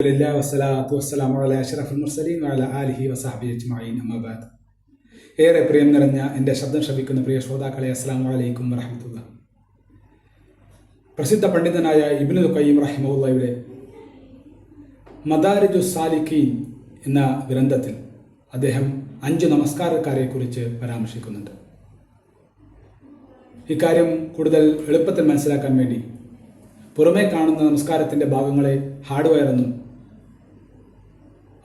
എല്ലാ വസ്സലാത്തു വസ്സലാമു അല അഷറഫുൽ മുർസലീം അല ആലിഹി വസാഹബി അജ്മഈൻ അമ്മബാദ് ഏറെ പ്രിയം നിറഞ്ഞ എന്റെ ശബ്ദം ശ്രവിക്കുന്ന പ്രിയ ശ്രോതാക്കളെ അസ്സാം വലൈക്കും വറഹമത്തുള്ള പ്രസിദ്ധ പണ്ഡിതനായ ഇബിനു കയ്യം റഹിമുള്ളയുടെ മദാരിജു സാലിഖീൻ എന്ന ഗ്രന്ഥത്തിൽ അദ്ദേഹം അഞ്ച് നമസ്കാരക്കാരെക്കുറിച്ച് പരാമർശിക്കുന്നുണ്ട്. ഇക്കാര്യം കൂടുതൽ എളുപ്പത്തിൽ മനസ്സിലാക്കാൻ വേണ്ടി പുറമേ കാണുന്ന നമസ്കാരത്തിന്റെ ഭാഗങ്ങളെ ഹാർഡ്വെയർ എന്നും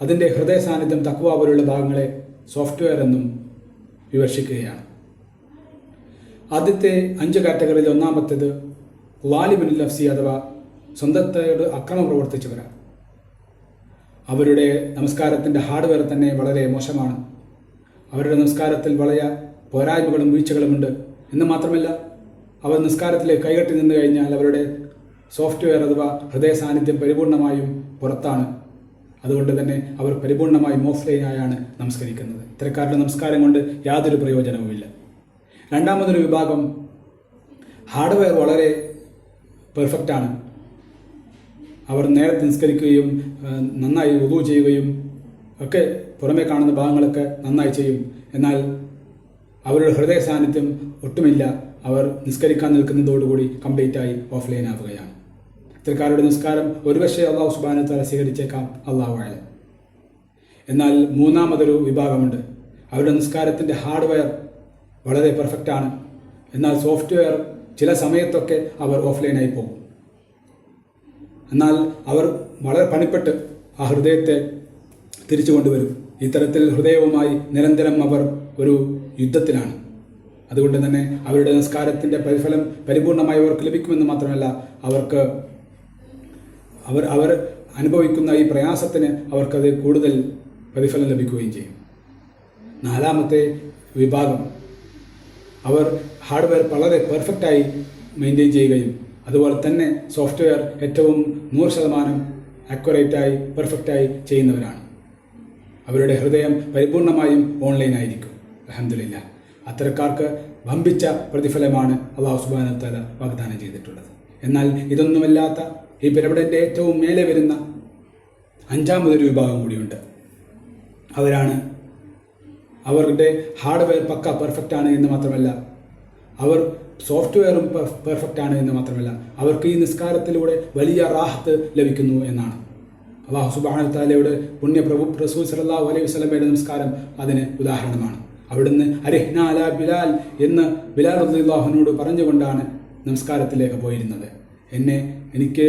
അതിന്റെ ഹൃദയ സാന്നിധ്യം തക്കുവ പോലുള്ള ഭാഗങ്ങളെ സോഫ്റ്റ്വെയർ എന്നും വിവക്ഷിക്കുകയാണ്. ആദ്യത്തെ അഞ്ച് കാറ്റഗറിയിൽ ഒന്നാമത്തേത് വാലിബുൽ ലഫ്സി അഥവാ സ്വന്തത്തോട് അക്രമം പ്രവർത്തിച്ചവരാണ്. അവരുടെ നമസ്കാരത്തിന്റെ ഹാർഡ്വെയർ തന്നെ വളരെ മോശമാണ്. അവരുടെ നമസ്കാരത്തിൽ വളരെ പോരായ്മകളും വീഴ്ചകളുമുണ്ട് എന്ന് മാത്രമല്ല അവർ നിസ്കാരത്തിൽ കൈകെട്ടി നിന്ന് കഴിഞ്ഞാൽ അവരുടെ സോഫ്റ്റ്വെയർ അഥവാ ഹൃദയ സാന്നിധ്യം പരിപൂർണമായും പുറത്താണ്. അതുകൊണ്ട് തന്നെ അവർ പരിപൂർണമായി മോഫ്ലൈനായാണ് നമസ്കരിക്കുന്നത്. ഇത്തരക്കാരുടെ നമസ്കാരം കൊണ്ട് യാതൊരു പ്രയോജനവുമില്ല. രണ്ടാമതൊരു വിഭാഗം ഹാർഡ്വെയർ വളരെ പെർഫെക്റ്റാണ് അവർ നേരത്തെ നിസ്കരിക്കുകയും നന്നായി ഉതു ചെയ്യുകയും ഒക്കെ പുറമേ കാണുന്ന ഭാഗങ്ങളൊക്കെ നന്നായി ചെയ്യും. എന്നാൽ അവരുടെ ഹൃദയ സാന്നിധ്യം ഒട്ടുമില്ല. അവർ നിസ്കരിക്കാൻ നിൽക്കുന്നതോടുകൂടി കംപ്ലീറ്റായി ഓഫ്ലൈൻ ആവുകയാണ്. ഇത്തരക്കാരുടെ നിസ്കാരം ഒരുപക്ഷെ അള്ളാഹു സുബാനത്താല സ്വീകരിച്ചേക്കാം. അള്ളാഹു ആയാലും എന്നാൽ മൂന്നാമതൊരു വിഭാഗമുണ്ട്. അവരുടെ നിസ്കാരത്തിന്റെ ഹാർഡ്വെയർ വളരെ പെർഫെക്റ്റാണ് എന്നാൽ സോഫ്റ്റ്വെയർ ചില സമയത്തൊക്കെ അവർ ഓഫ്ലൈനായി പോകും. എന്നാൽ അവർ വളരെ പണിപ്പെട്ട് ആ ഹൃദയത്തെ തിരിച്ചു കൊണ്ടുവരും. ഇത്തരത്തിൽ ഹൃദയവുമായി നിരന്തരം അവർ ഒരു യുദ്ധത്തിലാണ്. അതുകൊണ്ട് തന്നെ അവരുടെ നിസ്കാരത്തിന്റെ പ്രതിഫലം പരിപൂർണമായി അവർക്ക് ലഭിക്കുമെന്ന് മാത്രമല്ല അവർക്ക് അവർ അവർ അനുഭവിക്കുന്ന ഈ പ്രയാസത്തിന് അവർക്കത് കൂടുതൽ പ്രതിഫലം ലഭിക്കുകയും ചെയ്യും. നാലാമത്തെ വിഭാഗം അവർ ഹാർഡ്വെയർ വളരെ പെർഫെക്റ്റായി മെയിന്റെയിൻ ചെയ്യുകയും അതുപോലെ തന്നെ സോഫ്റ്റ്വെയർ ഏറ്റവും നൂറ് ശതമാനം ആക്യുറേറ്റായി പെർഫെക്റ്റായി ചെയ്യുന്നവരാണ്. അവരുടെ ഹൃദയം പരിപൂർണമായും ഓൺലൈൻ ആയിരിക്കും. അലഹമില്ല അത്തരക്കാർക്ക് വമ്പിച്ച പ്രതിഫലമാണ് അള്ളാഹു സുബാന തല വാഗ്ദാനം ചെയ്തിട്ടുള്ളത്. എന്നാൽ ഇതൊന്നുമല്ലാത്ത ഈ പിരമിഡിന്റെ ഏറ്റവും മേലെ വരുന്ന അഞ്ചാമതൊരു വിഭാഗം കൂടിയുണ്ട്. അവരാണ് അവരുടെ ഹാർഡ്വെയർ പക്ക പെർഫെക്റ്റ് ആണ് എന്ന് മാത്രമല്ല അവർ സോഫ്റ്റ്വെയറും പെർഫെക്റ്റ് ആണ് എന്ന് മാത്രമല്ല അവർക്ക് ഈ നിസ്കാരത്തിലൂടെ വലിയ റാഹത്ത് ലഭിക്കുന്നു എന്നാണ്. അള്ളാഹു സുബാന താലയുടെ പുണ്യപ്രഭു റസൂൽ സലാഹു അലൈഹി വസ്ലമയുടെ നമസ്കാരം അതിന് ഉദാഹരണമാണ്. അവിടുന്ന് അരഹ്നാല ബിലാൽ എന്ന് ബിലാൽ അള്ളാഹുവിനോട് പറഞ്ഞുകൊണ്ടാണ് നമസ്കാരത്തിലേക്ക് പോയിരുന്നത്. എന്നെ എനിക്ക്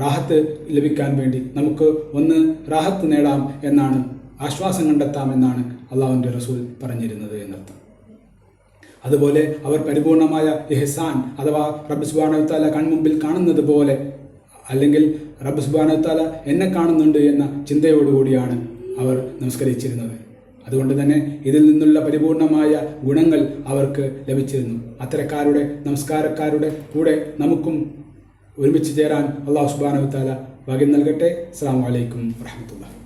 റാഹത്ത് ലഭിക്കാൻ വേണ്ടി നമുക്ക് ഒന്ന് റാഹത്ത് നേടാം എന്നാണ് ആശ്വാസം കണ്ടെത്താം എന്നാണ് അള്ളാഹുവിന്റെ റസൂൽ പറഞ്ഞിരുന്നത് എന്നർത്ഥം. അതുപോലെ അവർ പരിപൂർണമായ ഇഹ്സാൻ അഥവാ റബ്ബ് സുബാനത്താല കൺമുമ്പിൽ കാണുന്നത് പോലെ അല്ലെങ്കിൽ റബ്ബ് സുബാനത്താല എന്നെ കാണുന്നുണ്ട് എന്ന ചിന്തയോടുകൂടിയാണ് അവർ നമസ്കരിച്ചിരുന്നത്. അതുകൊണ്ട് തന്നെ ഇതിൽ നിന്നുള്ള പരിപൂർണമായ ഗുണങ്ങൾ അവർക്ക് ലഭിച്ചിരുന്നു. അത്തരക്കാരുടെ നമസ്കാരക്കാരുടെ കൂടെ നമുക്കും ഒരുമിച്ച് ചേരാൻ അള്ളാഹു സുബാനവത്താല ഭാഗ്യം നൽകട്ടെ. അസ്സാം വലൈക്കും വാഹമത്തുള്ള